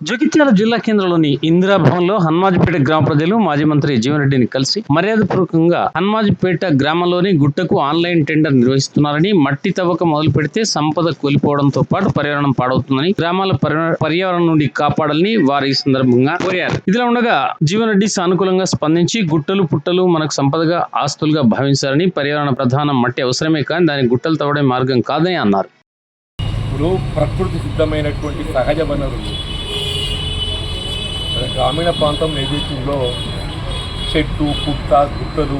జగిత్యాల జిల్లా కేంద్రంలోని ఇందిరా హన్మాజ్పేట గ్రామ ప్రజలు మాజీ మంత్రి జీవన్రెడ్డిని కలిసి మర్యాదపూర్వకంగా హన్మాజ్పేట గ్రామంలోని గుట్టకు ఆన్లైన్ టెండర్ నిర్వహిస్తున్నారని మట్టి తవ్వక మొదలు పెడితే సంపద కోల్పోవడంతో పాటు పర్యావరణం పాడవుతుందని గ్రామాల పర్యావరణం నుండి కాపాడాలని వారు ఈ సందర్భంగా కోరారు. ఇదిలా ఉండగా జీవన్రెడ్డి సానుకూలంగా స్పందించి గుట్టలు పుట్టలు మనకు సంపదగా ఆస్తులుగా భావించారని పర్యావరణ ప్రధానం మట్టి అవసరమే కానీ దాని గుట్టలు తవ్వడే మార్గం కాదని అన్నారు. ఇప్పుడు ప్రకృతి సిద్ధమైనటువంటి సహజ వనరులు గ్రామీణ ప్రాంతం ఏదైతుందో చెట్టు పుట్ట గుట్టలు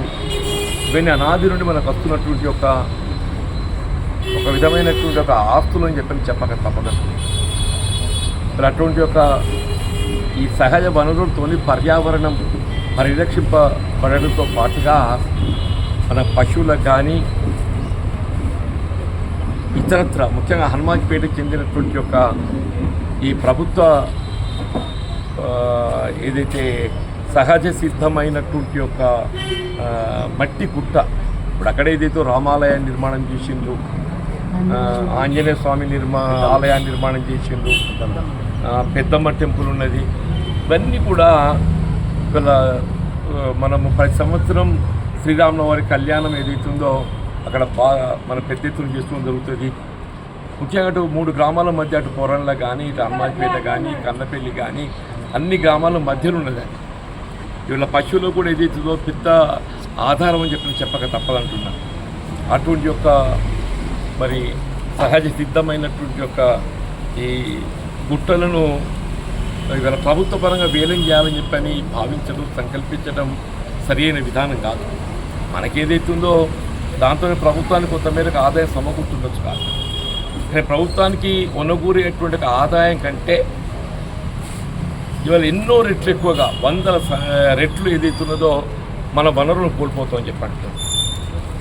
ఇవన్నీ అనాది నుండి మనకు వస్తున్నటువంటి ఒక ఒక విధమైనటువంటి ఒక ఆస్తులు అని చెప్పని చెప్పక తప్పదు మరి అటువంటి ఒక ఈ సహజ వనరులతోని పర్యావరణం పరిరక్షింపబడడంతో పాటుగా మన పశువులకు కానీ ఇతరత్ర ముఖ్యంగా హనుమాన్పేటకు చెందినటువంటి యొక్క ఈ ప్రభుత్వ ఏదైతే సహజ సిద్ధమైనటువంటి యొక్క మట్టి కుట్ట ఇప్పుడు అక్కడ ఏదైతే రామాలయం నిర్మాణం చేసిండ్రు ఆంజనేయ స్వామి నిర్మా ఆలయాన్ని నిర్మాణం చేసిండ్రు పెద్దమ్మ టెంపుల్ ఉన్నది ఇవన్నీ కూడా ఇక్కడ మనము ప్రతి సంవత్సరం శ్రీరామనవారి కళ్యాణం ఏదైతుందో అక్కడ బాగా మన పెద్ద ఎత్తున చేసుకోవడం జరుగుతుంది. ముఖ్యంగా అటు మూడు గ్రామాల మధ్య అటు పొరంల కానీ ఇటు అమ్మాయిపేట కానీ కన్నపల్లి కానీ అన్ని గ్రామాల మధ్యలో ఉన్నదాన్ని ఇవాళ పశువులు కూడా ఏదైతుందో పెద్ద ఆధారం అని చెప్పి చెప్పక తప్పదంటున్నాను అటువంటి యొక్క మరి సహజ సిద్ధమైనటువంటి యొక్క ఈ గుట్టలను ఇవాళ ప్రభుత్వ పరంగా వేలం చేయాలని చెప్పని భావించడం సంకల్పించడం సరైన విధానం కాదు. మనకేదైతుందో దాంతో ప్రభుత్వానికి కొంత మేరకు ఆదాయం సమకూర్చుండొచ్చు కాదు. ప్రభుత్వానికి ఒనగూరేటువంటి ఆదాయం కంటే ఇవాళ ఎన్నో రెట్లు ఎక్కువగా వందల రెట్లు ఏదైతున్నదో మన వనరులు కోల్పోతామని చెప్పంటే.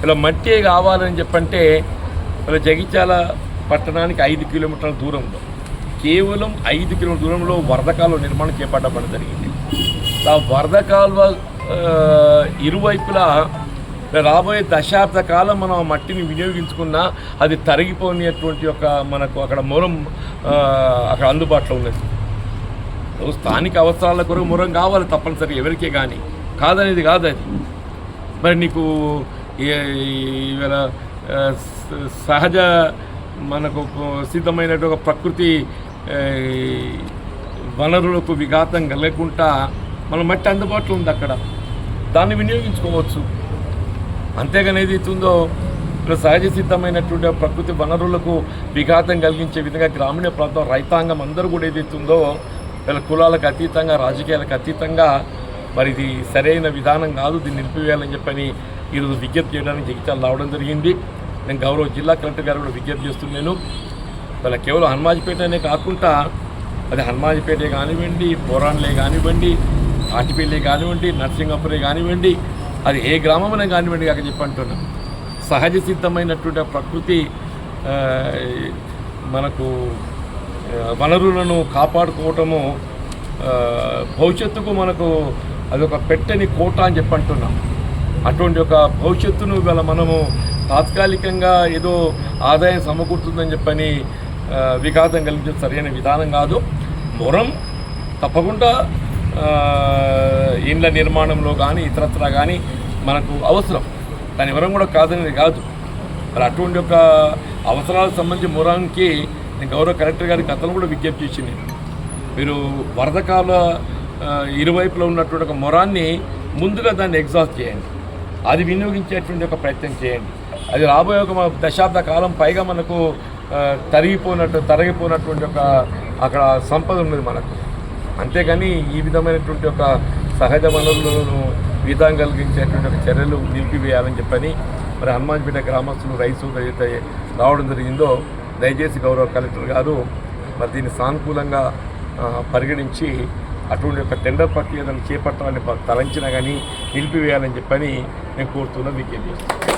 ఇలా మట్టి కావాలని చెప్పంటే ఇలా జగిత్యాల పట్టణానికి ఐదు కిలోమీటర్ల దూరంలో కేవలం ఐదు కిలోమీటర్ల దూరంలో వరద కాలువ నిర్మాణం చేపట్టబడడం జరిగింది. ఆ వరద కాలువ ఇరువైపులా రాబోయే దశాబ్ద కాలం మనం ఆ మట్టిని వినియోగించుకున్నా అది తరిగిపోయినటువంటి ఒక మనకు అక్కడ మూలం అక్కడ అందుబాటులో ఉన్నది. స్థానిక అవసరాల కొరకు మురం కావాలి తప్పనిసరి ఎవరికే కానీ కాదనేది కాదు అది మరి నీకు ఇవాళ సహజ మనకు సిద్ధమైనటువంటి ఒక ప్రకృతి వనరులకు విఘాతం కలగకుండా మన మట్టి అందుబాటులో ఉంది అక్కడ. దాన్ని వినియోగించుకోవచ్చు. అంతేగాని ఏది ఇస్తుందో ఇప్పుడు సహజ సిద్ధమైనటువంటి ప్రకృతి వనరులకు విఘాతం కలిగించే విధంగా గ్రామీణ ప్రాంతం రైతాంగం అందరూ కూడా ఏదైతుందో వీళ్ళ కులాలకు అతీతంగా రాజకీయాలకు అతీతంగా మరి ఇది సరైన విధానం కాదు దీన్ని నిలిపివేయాలని చెప్పని ఈరోజు విజ్ఞప్తి చేయడానికి జగిత్యాలు రావడం జరిగింది. నేను గౌరవ జిల్లా కలెక్టర్ గారు కూడా విజ్ఞప్తి చేస్తున్నాను. వాళ్ళ కేవలం హనుమాజిపేటనే కాకుండా అది హనుమాజిపేటే కానివ్వండి పోరాన్లే కానివ్వండి ఆటిపల్లి కానివ్వండి నర్సింగపురే కానివ్వండి అది ఏ గ్రామమైనా కానివ్వండి కాక చెప్పంటున్నాం. సహజ సిద్ధమైనటువంటి ప్రకృతి మనకు వనరులను కాపాడుకోవటము భవిష్యత్తుకు మనకు అదొక పెట్టని కోట అని చెప్పంటున్నాం అటువంటి ఒక భవిష్యత్తును ఇవాళ మనము తాత్కాలికంగా ఏదో ఆదాయం సమకూరుతుందని చెప్పని విఘాతం కలిగించే సరైన విధానం కాదు. మొరం తప్పకుండా ఇండ్ల నిర్మాణంలో కానీ ఇతరత్రా కానీ మనకు అవసరం. దాని ఎవరం కూడా కాదనేది కాదు. మరి అటువంటి ఒక అవసరాలకు సంబంధించి మొరంకి నేను గౌరవ కలెక్టర్ గారికి అతను కూడా విజ్ఞప్తి ఇచ్చింది మీరు వరదకాల ఇరువైపులో ఉన్నటువంటి ఒక మొరాన్ని ముందుగా దాన్ని ఎగ్జాస్ట్ చేయండి అది వినియోగించేటువంటి ఒక ప్రయత్నం చేయండి అది రాబోయే ఒక దశాబ్ద కాలం పైగా మనకు తరిగిపోయినట్టు తరిగిపోయినటువంటి ఒక అక్కడ సంపద ఉన్నది మనకు అంతేగాని ఈ విధమైనటువంటి ఒక సహజ వనరులను విధానం కలిగించేటువంటి ఒక చర్యలు నిలిపివేయాలని చెప్పని మరి హనుమాన్పేట గ్రామస్తులు రైతు ఏదైతే రావడం జరిగిందో దయచేసి గౌరవ కలెక్టర్ గారు మరి దీన్ని సానుకూలంగా పరిగణించి అటువంటి ఒక టెండర్ ప్రక్రియలను చేపట్టాలని తలంచినా కానీ నిలిపివేయాలని చెప్పని నేను కోరుతున్నాను విజ్ఞప్తి చేస్తాను